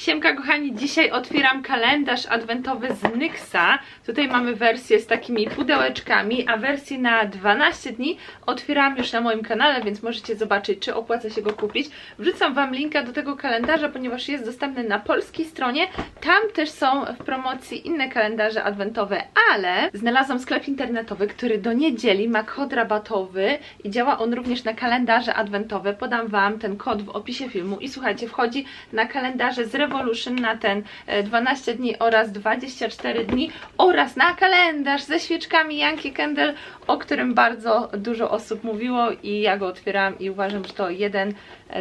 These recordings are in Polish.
Siemka kochani, dzisiaj otwieram kalendarz adwentowy z Nyxa. Tutaj mamy wersję z takimi pudełeczkami, a wersję na 12 dni otwieram już na moim kanale, więc możecie zobaczyć, czy opłaca się go kupić. Wrzucam Wam linka do tego kalendarza, ponieważ jest dostępny na polskiej stronie. Tam też są w promocji inne kalendarze adwentowe, ale znalazłam sklep internetowy, który do niedzieli ma kod rabatowy i działa on również na kalendarze adwentowe. Podam Wam ten kod w opisie filmu i słuchajcie, wchodzi na kalendarze z Revolution na ten e, 12 dni oraz 24 dni oraz na kalendarz ze świeczkami Yankee Candle, o którym bardzo dużo osób mówiło i ja go otwieram i uważam, że to jeden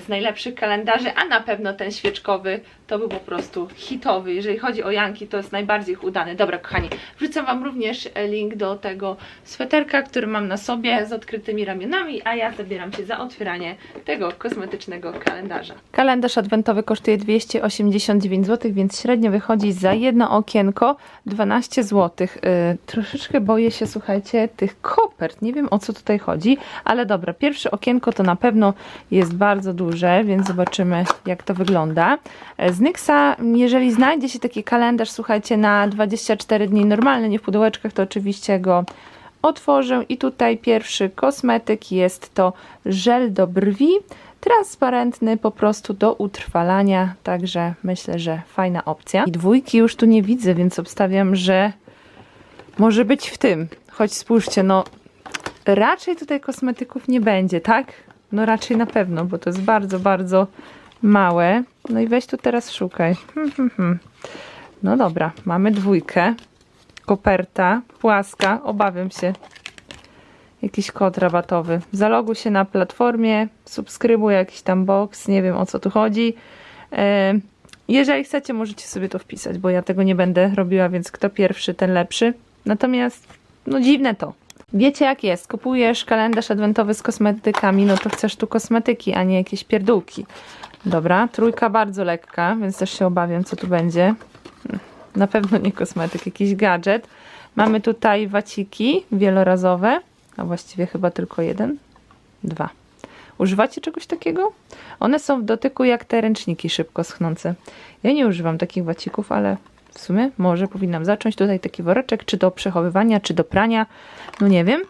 z najlepszych kalendarzy, a na pewno ten świeczkowy to był po prostu hitowy. Jeżeli chodzi o Yankee, to jest najbardziej udany. Dobra, kochani, wrzucam Wam również link do tego sweterka, który mam na sobie z odkrytymi ramionami, a ja zabieram się za otwieranie tego kosmetycznego kalendarza. Kalendarz adwentowy kosztuje 289 zł, więc średnio wychodzi za jedno okienko 12 zł. Yy, troszeczkę boję się, słuchajcie, tych kopert. Nie wiem o co tutaj chodzi, ale dobra, pierwsze okienko to na pewno jest bardzo duże, więc zobaczymy jak to wygląda. E, Z Nyxa, jeżeli znajdzie się taki kalendarz, słuchajcie, na 24 dni normalny, nie w pudełeczkach, to oczywiście go otworzę i tutaj pierwszy kosmetyk jest to żel do brwi, transparentny po prostu do utrwalania, także myślę, że fajna opcja. I dwójki już tu nie widzę, więc obstawiam, że może być w tym. Choć spójrzcie, no raczej tutaj kosmetyków nie będzie, tak? No raczej na pewno, bo to jest bardzo, bardzo małe. No i weź tu teraz szukaj. Hmm, hmm, hmm. No dobra, mamy dwójkę. Koperta, płaska, obawiam się. Jakiś kod rabatowy. Zaloguj się na platformie, subskrybuj jakiś tam box, nie wiem o co tu chodzi. Jeżeli chcecie, możecie sobie to wpisać, bo ja tego nie będę robiła, więc kto pierwszy, ten lepszy. Natomiast, no dziwne to. Wiecie jak jest, kupujesz kalendarz adwentowy z kosmetykami, no to chcesz tu kosmetyki, a nie jakieś pierdółki. Dobra, trójka bardzo lekka, więc też się obawiam, co tu będzie. Na pewno nie kosmetyk, jakiś gadżet. Mamy tutaj waciki wielorazowe, a właściwie chyba tylko jeden, dwa. Używacie czegoś takiego? One są w dotyku jak te ręczniki szybko schnące. Ja nie używam takich wacików, ale w sumie może powinnam zacząć. Tutaj taki woreczek, czy do przechowywania, czy do prania. No nie wiem.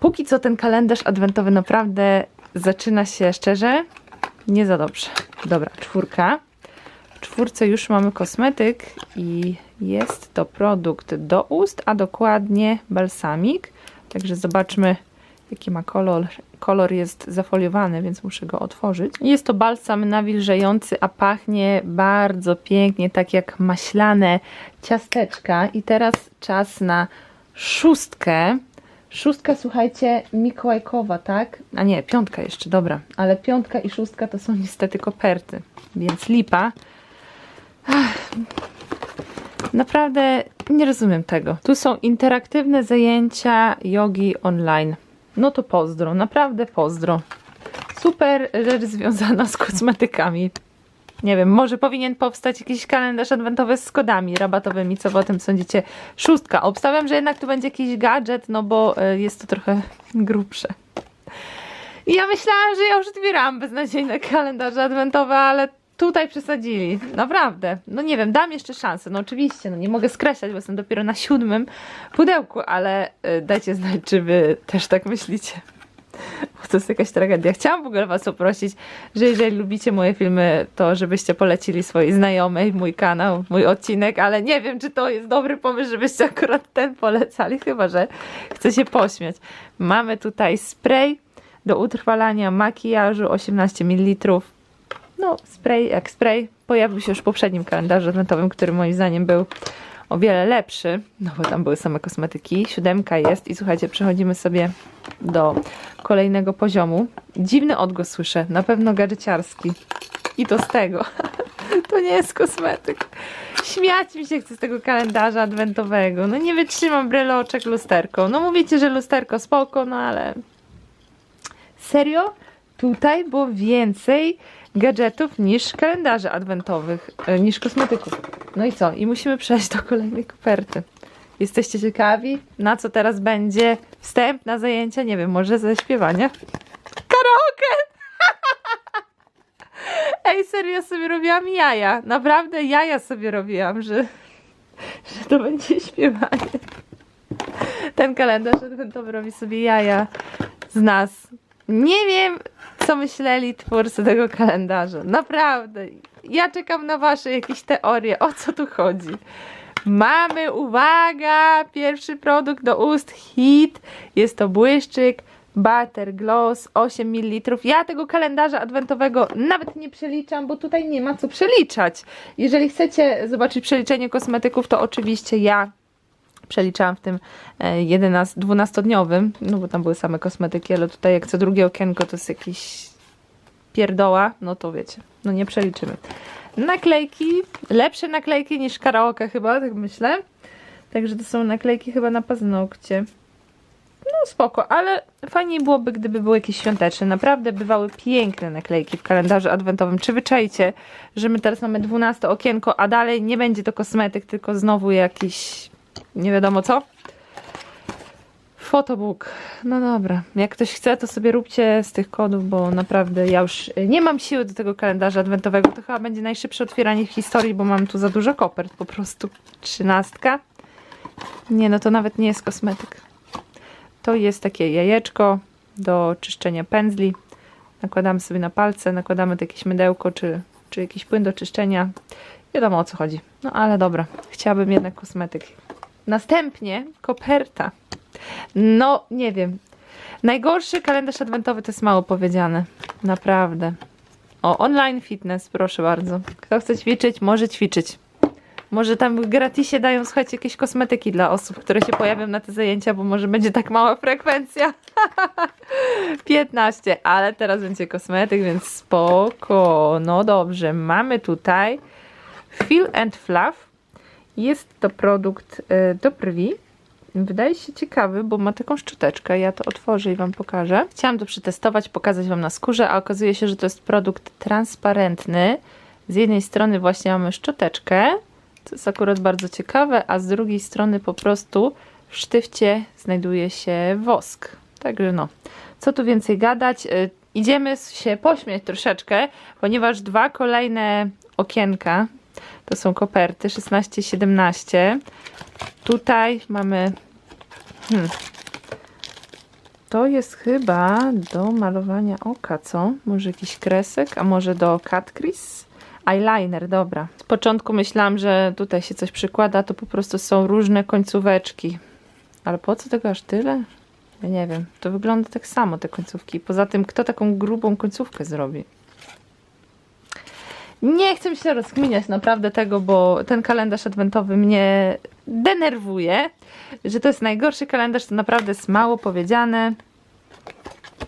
Póki co ten kalendarz adwentowy naprawdę zaczyna się szczerze nie za dobrze. Dobra, czwórka. W czwórce już mamy kosmetyk i jest to produkt do ust, a dokładnie balsamik. Także zobaczmy jaki ma kolor. Kolor jest zafoliowany, więc muszę go otworzyć. Jest to balsam nawilżający, a pachnie bardzo pięknie, tak jak maślane ciasteczka. I teraz czas na szóstkę. Szóstka, słuchajcie, mikołajkowa, tak? A nie, piątka jeszcze, dobra. Ale piątka i szóstka to są niestety koperty, więc lipa. Ach, naprawdę nie rozumiem tego. Tu są interaktywne zajęcia jogi online. No to pozdro, naprawdę pozdro. Super rzecz związana z kosmetykami. Nie wiem, może powinien powstać jakiś kalendarz adwentowy z kodami rabatowymi, co wy o tym sądzicie? Szóstka. Obstawiam, że jednak tu będzie jakiś gadżet, no bo y, jest to trochę grubsze. I ja myślałam, że ja już otwieram beznadziejne kalendarze adwentowe, ale tutaj przesadzili. Naprawdę. No nie wiem, dam jeszcze szansę. No oczywiście, no nie mogę skreślać, bo jestem dopiero na siódmym pudełku, ale y, dajcie znać, czy wy też tak myślicie. Bo to jest jakaś tragedia. Chciałam w ogóle was poprosić, że jeżeli lubicie moje filmy, to żebyście polecili swojej znajomej mój kanał, mój odcinek, ale nie wiem, czy to jest dobry pomysł, żebyście akurat ten polecali, chyba, że chcę się pośmiać. Mamy tutaj spray do utrwalania makijażu 18 ml. No, spray jak spray. Pojawił się już w poprzednim kalendarzu adwentowym, który moim zdaniem był o wiele lepszy, no bo tam były same kosmetyki. Siódemka jest i słuchajcie, przechodzimy sobie do kolejnego poziomu. Dziwny odgłos słyszę, na pewno gadżeciarski. I to z tego. To nie jest kosmetyk. Śmiać mi się chce z tego kalendarza adwentowego. No nie wytrzymam breloczek lusterką. No mówicie, że lusterko spoko, no ale... Serio? Tutaj było więcej gadżetów niż kalendarzy adwentowych, e, niż kosmetyków. No i co? I musimy przejść do kolejnej koperty. Jesteście ciekawi, na co teraz będzie wstęp na zajęcia? Nie wiem, może ze śpiewania? Karaoke! Ej, serio sobie robiłam jaja. Naprawdę jaja sobie robiłam, że, że to będzie śpiewanie. Ten kalendarz adwentowy robi sobie jaja z nas. Nie wiem, co myśleli twórcy tego kalendarza. Naprawdę. Ja czekam na wasze jakieś teorie, o co tu chodzi. Mamy, uwaga, pierwszy produkt do ust, hit. Jest to błyszczyk Butter Gloss 8 ml. Ja tego kalendarza adwentowego nawet nie przeliczam, bo tutaj nie ma co przeliczać. Jeżeli chcecie zobaczyć przeliczenie kosmetyków, to oczywiście ja przeliczałam w tym e, 11, 12-dniowym, no bo tam były same kosmetyki, ale tutaj jak co drugie okienko to jest jakiś pierdoła, no to wiecie, no nie przeliczymy. Naklejki, lepsze naklejki niż karaoke chyba, tak myślę. Także to są naklejki chyba na paznokcie. No spoko, ale fajniej byłoby, gdyby były jakieś świąteczne. Naprawdę bywały piękne naklejki w kalendarzu adwentowym. Czy wyczajcie, że my teraz mamy 12 okienko, a dalej nie będzie to kosmetyk, tylko znowu jakiś nie wiadomo co? Fotobook. No dobra, jak ktoś chce, to sobie róbcie z tych kodów, bo naprawdę ja już nie mam siły do tego kalendarza adwentowego. To chyba będzie najszybsze otwieranie w historii, bo mam tu za dużo kopert po prostu. Trzynastka. Nie, no to nawet nie jest kosmetyk. To jest takie jajeczko do czyszczenia pędzli. Nakładamy sobie na palce, nakładamy to jakieś mydełko, czy, czy jakiś płyn do czyszczenia. Wiadomo o co chodzi. No ale dobra, chciałabym jednak kosmetyk. Następnie koperta. No, nie wiem. Najgorszy kalendarz adwentowy to jest mało powiedziane. Naprawdę. O, online fitness, proszę bardzo. Kto chce ćwiczyć, może ćwiczyć. Może tam gratisie dają, słuchajcie, jakieś kosmetyki dla osób, które się pojawią na te zajęcia, bo może będzie tak mała frekwencja. 15, ale teraz będzie kosmetyk, więc spoko. No dobrze, mamy tutaj Feel and Fluff. Jest to produkt y, do brwi. Wydaje się ciekawy, bo ma taką szczoteczkę. Ja to otworzę i Wam pokażę. Chciałam to przetestować, pokazać Wam na skórze, a okazuje się, że to jest produkt transparentny. Z jednej strony właśnie mamy szczoteczkę, co jest akurat bardzo ciekawe, a z drugiej strony po prostu w sztywcie znajduje się wosk. Także no, co tu więcej gadać? Y, Idziemy się pośmiać troszeczkę, ponieważ dwa kolejne okienka to są koperty 16 17. Tutaj mamy. Hmm, to jest chyba do malowania oka, co? Może jakiś kresek, a może do crease? Eyeliner, dobra. Z początku myślałam, że tutaj się coś przykłada, to po prostu są różne końcóweczki. Ale po co tego aż tyle? Ja nie wiem. To wygląda tak samo, te końcówki. Poza tym, kto taką grubą końcówkę zrobi? Nie chcę się rozkminiać naprawdę tego, bo ten kalendarz adwentowy mnie denerwuje. Że to jest najgorszy kalendarz, to naprawdę jest mało powiedziane.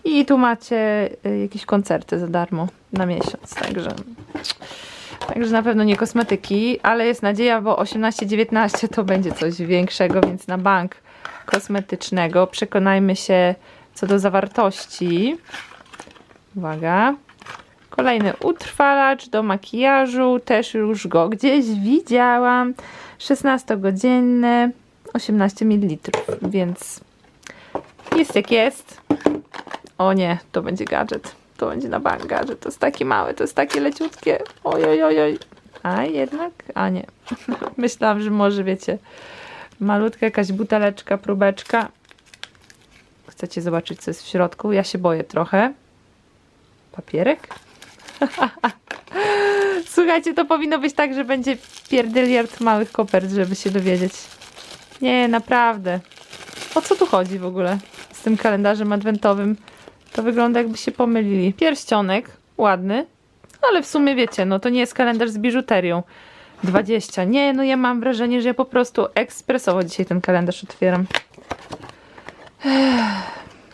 I tu macie y, jakieś koncerty za darmo na miesiąc, także. Także na pewno nie kosmetyki, ale jest nadzieja, bo 18-19 to będzie coś większego, więc na bank kosmetycznego. Przekonajmy się co do zawartości. Uwaga. Kolejny utrwalacz do makijażu, też już go gdzieś widziałam. 16-godzinny, 18 ml, więc jest jak jest. O nie, to będzie gadżet. To będzie na bank gadżet. To jest taki mały, to jest takie leciutkie. Oj, oj, oj, oj. A jednak? A nie. Myślałam, że może wiecie, malutka jakaś buteleczka, próbeczka. Chcecie zobaczyć, co jest w środku? Ja się boję trochę. Papierek? Słuchajcie, to powinno być tak, że będzie pierdyliard małych kopert, żeby się dowiedzieć. Nie, naprawdę. O co tu chodzi w ogóle z tym kalendarzem adwentowym? To wygląda jakby się pomylili. Pierścionek, ładny, ale w sumie wiecie, no to nie jest kalendarz z biżuterią. 20. Nie, no ja mam wrażenie, że ja po prostu ekspresowo dzisiaj ten kalendarz otwieram. Ech,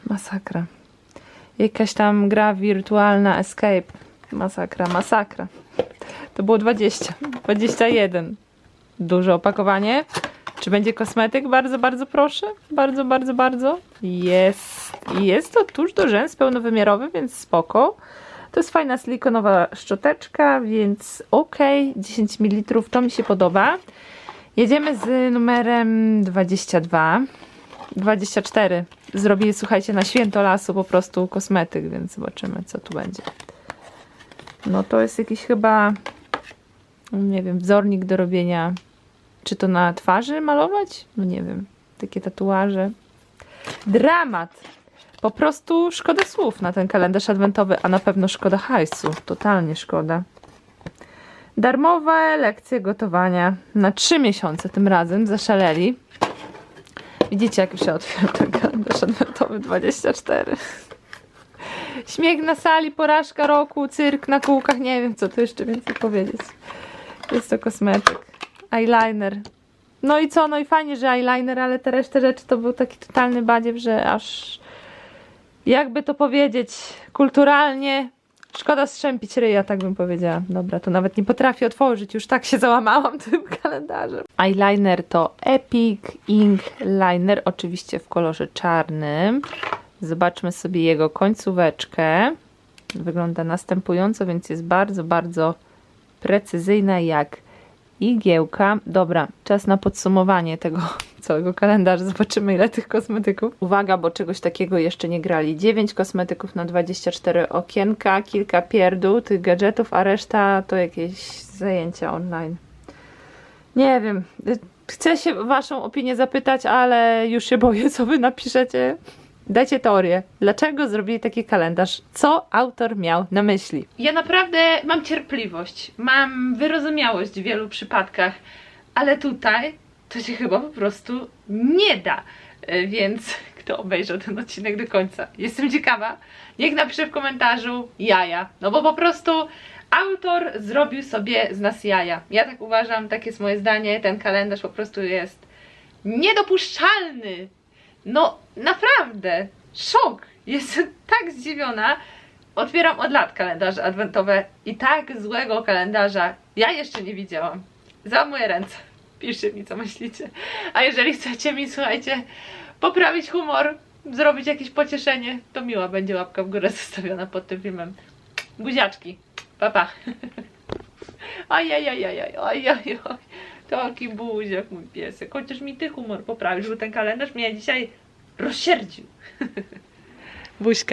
masakra. Jakaś tam gra wirtualna Escape. Masakra, masakra. To było 20. 21. Duże opakowanie. Czy będzie kosmetyk? Bardzo, bardzo proszę. Bardzo, bardzo, bardzo. Jest. Jest to tuż do rzęs pełnowymiarowy, więc spoko. To jest fajna silikonowa szczoteczka, więc ok. 10 ml, to mi się podoba. Jedziemy z numerem 22. 24. Zrobili, słuchajcie, na święto lasu po prostu kosmetyk, więc zobaczymy, co tu będzie. No to jest jakiś chyba, nie wiem, wzornik do robienia, czy to na twarzy malować? No nie wiem, takie tatuaże. Dramat! Po prostu szkoda słów na ten kalendarz adwentowy, a na pewno szkoda hajsu. Totalnie szkoda. Darmowe lekcje gotowania na 3 miesiące tym razem, zaszaleli. Widzicie, jak się otwiera ten kalendarz adwentowy 24. Śmiech na sali, porażka roku, cyrk na kółkach, nie wiem co tu jeszcze więcej powiedzieć. Jest to kosmetyk. Eyeliner. No i co, no i fajnie, że eyeliner, ale te resztę rzeczy to był taki totalny badziew, że aż jakby to powiedzieć kulturalnie szkoda strzępić ryja, tak bym powiedziała. Dobra, to nawet nie potrafię otworzyć, już tak się załamałam tym kalendarzem. Eyeliner to Epic Ink Liner, oczywiście w kolorze czarnym. Zobaczmy sobie jego końcóweczkę. Wygląda następująco, więc jest bardzo, bardzo precyzyjna jak igiełka. Dobra, czas na podsumowanie tego całego kalendarza. Zobaczymy ile tych kosmetyków. Uwaga, bo czegoś takiego jeszcze nie grali. 9 kosmetyków na 24 okienka, kilka pierdół tych gadżetów, a reszta to jakieś zajęcia online. Nie wiem. Chcę się waszą opinię zapytać, ale już się boję, co wy napiszecie. Dajcie teorię. Dlaczego zrobili taki kalendarz? Co autor miał na myśli? Ja naprawdę mam cierpliwość, mam wyrozumiałość w wielu przypadkach, ale tutaj to się chyba po prostu nie da. E, Więc kto obejrzał ten odcinek do końca? Jestem ciekawa. Niech napisze w komentarzu jaja. No bo po prostu autor zrobił sobie z nas jaja. Ja tak uważam, takie jest moje zdanie. Ten kalendarz po prostu jest niedopuszczalny. No, naprawdę, szok. Jestem tak zdziwiona. Otwieram od lat kalendarze adwentowe i tak złego kalendarza ja jeszcze nie widziałam. Za moje ręce. Piszcie mi, co myślicie. A jeżeli chcecie mi, słuchajcie, poprawić humor, zrobić jakieś pocieszenie, to miła będzie łapka w górę zostawiona pod tym filmem. Buziaczki. Pa, pa. Ajajajajaj, ajajaj. Taki buziak mój piesek. Chociaż mi ty humor poprawisz, bo ten kalendarz mnie dzisiaj rozsierdził. Buźka.